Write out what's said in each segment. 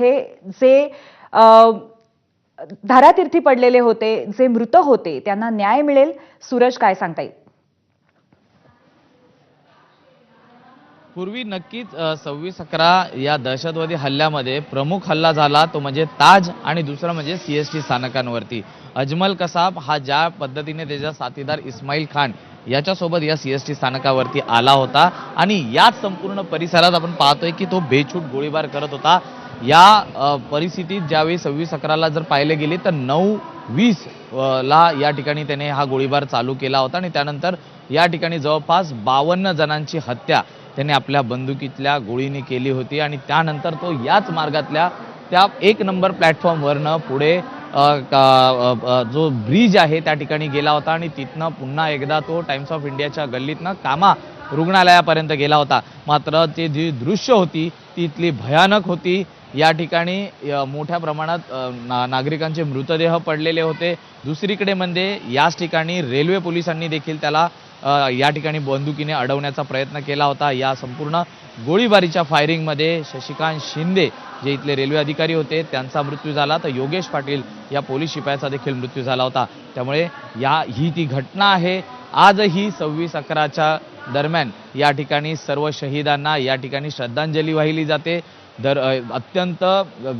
हे जे धारातीर्थी पडलेले होते जे मृत होते त्यांना न्याय मिळेल. सूरज काय सांगता येईल पूर्वी नक्कीच सव्वीस अकरा या दहशतवादी हल्ल्यामध्ये प्रमुख हल्ला झाला तो म्हणजे ताज आणि दुसरा म्हणजे सी एस टी स्थानकांवरती. अजमल कसाब हा ज्या पद्धतीने त्याचा साथीदार इस्माईल खान याच्यासोबत या सी एस टी स्थानकावरती आला होता. आणि याच संपूर्ण परिसरात आपण पाहतोय की तो बेछूट गोळीबार करत होता. या परिस्थितीत ज्यावेळी सव्वीस अकराला जर पाहिले गेले तर नऊ वीस ला या ठिकाणी त्याने हा गोळीबार चालू केला होता आणि त्यानंतर या ठिकाणी जवळपास बावन्न जणांची हत्या त्याने आपल्या बंदुकीतल्या गोळीने केली होती आणि त्यानंतर तो याच मार्गातल्या त्या एक नंबर प्लॅटफॉर्मवरनं पुढे जो ब्रिज आहे त्या ठिकाणी गेला होता आणि तिथनं पुन्हा एकदा तो टाइम्स ऑफ इंडियाच्या गल्लीतनं कामा रुग्णालयापर्यंत गेला होता. मात्र ते जी दृश्य होती ती इथली भयानक होती. या ठिकाणी मोठ्या प्रमाणात ना नागरिकांचे मृतदेह पडलेले होते. दुसरीकडे म्हणजे याच ठिकाणी रेल्वे पोलिसांनी देखील त्याला या ठिकाणी बंदुकीने अडवण्याचा प्रयत्न केला होता. या संपूर्ण गोळीबारीच्या फायरिंगमध्ये शशिकांत शिंदे जे इथले रेल्वे अधिकारी होते त्यांचा मृत्यू झाला. तर योगेश पाटील या पोलीस शिपायाचा देखील मृत्यू झाला होता. त्यामुळे या ही ती घटना आहे. आजही सव्वीस अकराच्या दरम्यान या ठिकाणी सर्व शहीदांना या ठिकाणी श्रद्धांजली वाहिली जाते. दर अत्यंत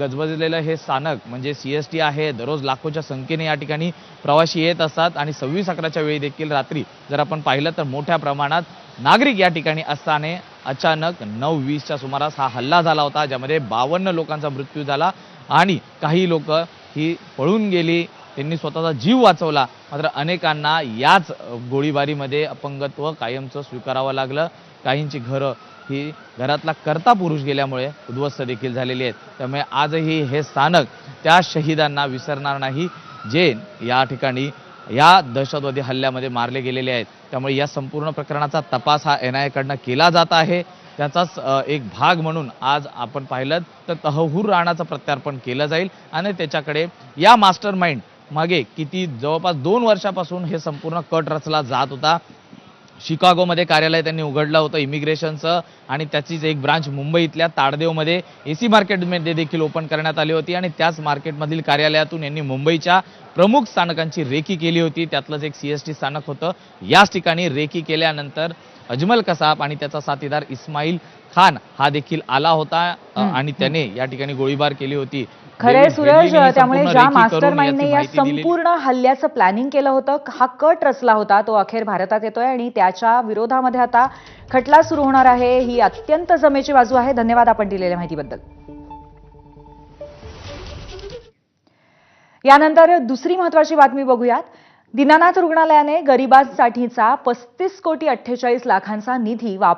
गजबजलेलं हे स्थानक म्हणजे सी एस टी आहे दररोज लाखोच्या संख्येने या ठिकाणी प्रवासी येत असतात आणि सव्वीस अकराच्या वेळी देखील रात्री जर आपण पाहिलं तर मोठ्या प्रमाणात नागरिक या ठिकाणी असताना अचानक नऊ वीसच्या सुमारास हा हल्ला झाला होता ज्यामध्ये बावन्न लोकांचा मृत्यू झाला आणि काही लोक ही पळून गेली त्यांनी स्वतःचा जीव वाचवला. मात्र अनेकांना याच गोळीबारीमध्ये अपंगत्व कायमचं स्वीकारावं लागलं. काहींची घरं ही घरातला करता पुरुष गेल्यामुळे उद्ध्वस्त देखील झालेली आहेत. त्यामुळे आजही हे स्थानक त्या शहीदांना विसरणार नाही जे या ठिकाणी या दहशतवादी हल्ल्यामध्ये मारले गेलेले आहेत. त्यामुळे या संपूर्ण प्रकरणाचा तपास हा एन आय एकडनं केला जात आहे. त्याचाच एक भाग म्हणून आज आपण पाहिलं तर तहहूर राणाचं प्रत्यार्पण केलं जाईल आणि त्याच्याकडे या मास्टर माइंड मागे किती जवळपास दोन वर्षापासून हे संपूर्ण कट रचला जात होता. शिकागोमध्ये कार्यालय त्यांनी उघडलं होतं इमिग्रेशनचं आणि त्याचीच एक ब्रांच मुंबईतल्या ताडदेवमध्ये ए सी मार्केटमध्ये देखील ओपन करण्यात आली होती आणि त्याच मार्केटमधील कार्यालयातून यांनी मुंबईच्या प्रमुख स्थानकांची रेकी केली होती. त्यातलंच एक सी एस टी स्थानक होतं. याच ठिकाणी रेकी केल्यानंतर अजमल कसाब आणि त्याचा साथीदार इस्माईल खान हा देखील आला होता आणि त्याने या ठिकाणी गोळीबार केली होती. हेडलीने ही त्यामुळे ज्या मास्टर माइंडने या. संपूर्ण हल्ल्याचं प्लॅनिंग केलं होतं हा कट रचला होता तो अखेर भारतात येतोय आणि त्याच्या विरोधामध्ये आता खटला सुरू होणार आहे. ही अत्यंत जमेची बाजू आहे. धन्यवाद आपण दिलेल्या माहितीबद्दल. यानंतर दुसरी महत्वाची बातमी बघूयात. दीनानाथ रुग्णालयाने गरिबांसाठीचा पस्तीस कोटी अठ्ठेचाळीस लाखांचा निधी वापर